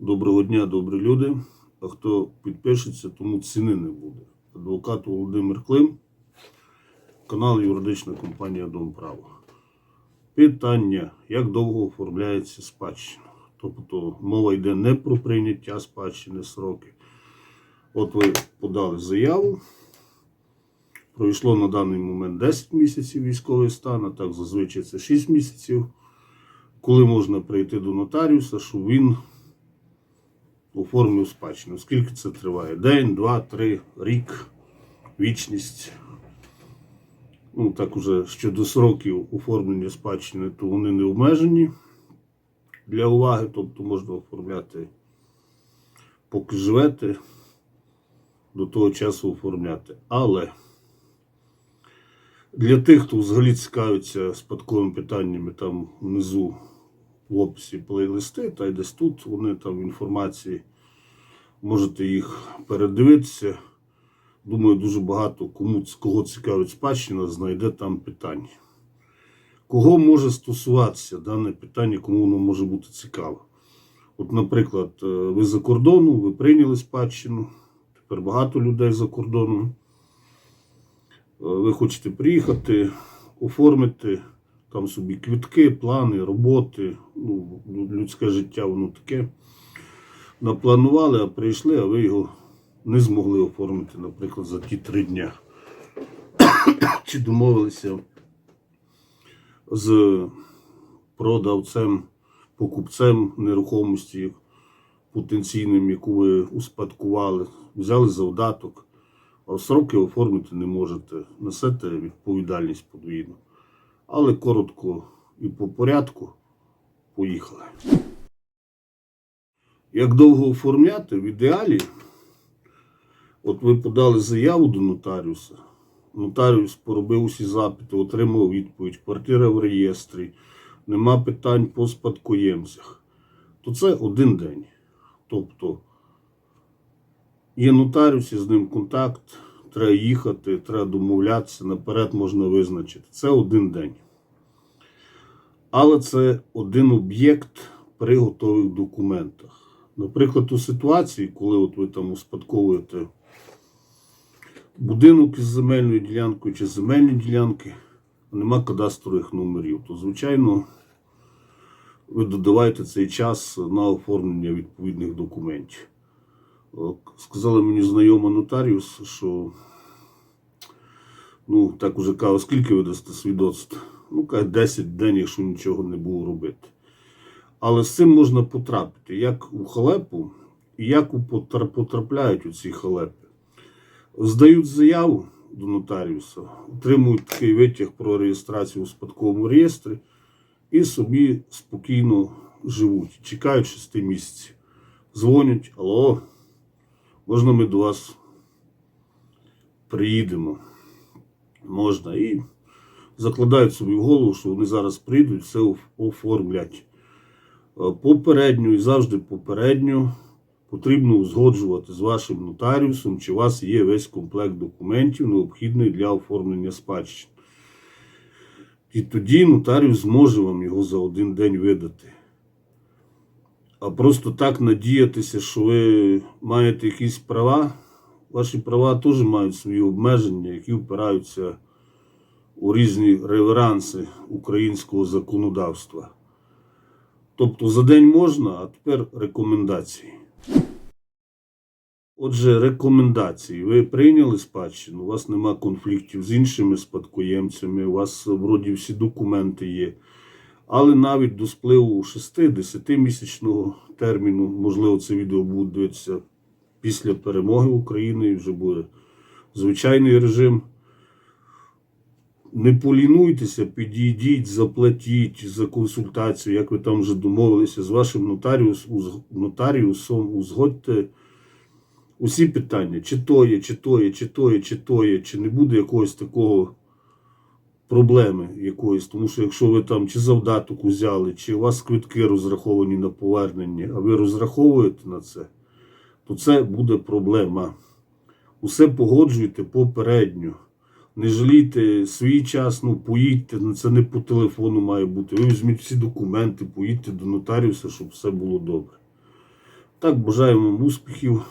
Доброго дня, добрі люди. А хто підпишеться, тому ціни не буде. Адвокат Володимир Клим, канал Юридична компанія Дом Права. Питання: як довго оформляється спадщина? Тобто мова йде не про прийняття спадщини сроки. От ви подали заяву. Пройшло на даний момент 10 місяців військовий стан, а так зазвичай це 6 місяців. Коли можна прийти до нотаріуса, щоб він оформив спадщину. Скільки це триває? День, два, три, рік, вічність. Ну, так уже щодо сроків оформлення спадщини, то вони не обмежені для уваги, тобто можна оформляти, поки живете, до того часу оформляти. Але для тих, хто взагалі цікавиться спадковими питаннями, там внизу в описі плейлисти, та й десь тут вони там інформації можете їх передивитися. Думаю, дуже багато кому кого цікавить спадщина, знайде там питання. Кого може стосуватися дане питання, кому воно може бути цікаво? От, наприклад, е, ви за кордону, ви прийняли спадщину, тепер багато людей за кордоном. Е, Ви хочете приїхати, оформити там собі квітки, плани, роботи, ну, людське життя, воно таке. Напланували, а прийшли, а ви його не змогли оформити, наприклад, за ті три дня. Чи домовилися з продавцем, покупцем нерухомості потенційним, яку ви успадкували, взяли завдаток, а сроки оформити не можете. Несете відповідальність подвійну. Але коротко і по порядку. Поїхали. Як довго оформляти? В ідеалі, от ви подали заяву до нотаріуса, нотаріус поробив усі запити, отримав відповідь, квартира в реєстрі, нема питань по спадкоємцях, то це один день. Тобто є нотаріус, є з ним контакт, треба їхати, треба домовлятися, наперед можна визначити. Це один день. Але це один об'єкт при готових документах. Наприклад, у ситуації, коли от ви там успадковуєте будинок із земельною ділянкою чи земельні ділянки, нема кадастрових номерів, то, звичайно, ви додаваєте цей час на оформлення відповідних документів. О, Сказала мені знайома нотаріус, що ну, так уже каже, скільки ви дасте свідоцтв? Ну, каже, 10 день, якщо нічого не було робити. Але з цим можна потрапити як у халепу, як у потрапляють у ці халепи. Здають заяву до нотаріуса, отримують такий витяг про реєстрацію у спадковому реєстрі і собі спокійно живуть, чекають 6 місяців. Дзвонять, алло, можна ми до вас приїдемо? Можна. І закладають собі в голову, що вони зараз прийдуть, все оформлять. Е, Попередньо і завжди попередньо потрібно узгоджувати з вашим нотаріусом, чи у вас є весь комплект документів, необхідний для оформлення спадщини. І тоді нотаріус зможе вам його за один день видати. А просто так надіятися, що ви маєте якісь права, ваші права теж мають свої обмеження, які впираються у різні реверанси українського законодавства. Тобто за день можна, а тепер рекомендації. Отже, рекомендації. Ви прийняли спадщину, у вас нема конфліктів з іншими спадкоємцями, у вас вроді всі документи є. Але навіть до спливу 6-10 місячного терміну, можливо, це відео буде після перемоги України вже буде звичайний режим. Не полінуйтеся, підійдіть, заплатіть за консультацію, як ви там вже домовилися з вашим нотаріус, нотаріусом, узгодьте усі питання, чи то є, чи то є, чи то є, чи то є, чи не буде якогось такого проблеми якоїсь. Тому що якщо ви там чи завдаток узяли, чи у вас квитки розраховані на повернення, а ви розраховуєте на це, то це буде проблема. Усе погоджуйте попередньо. Не жалійте свій час, ну поїдьте, ну, це не по телефону має бути. Ви візьміть всі документи, поїдьте до нотаріуса, щоб все було добре. Так, бажаємо вам успіхів.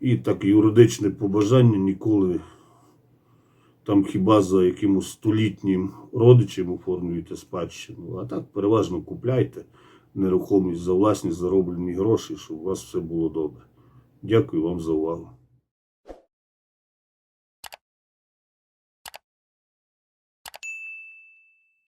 І так юридичне побажання ніколи там хіба за якимось столітнім родичем оформлюєте спадщину. А так переважно купляйте нерухомість за власні зароблені гроші, щоб у вас все було добре. Дякую вам за увагу.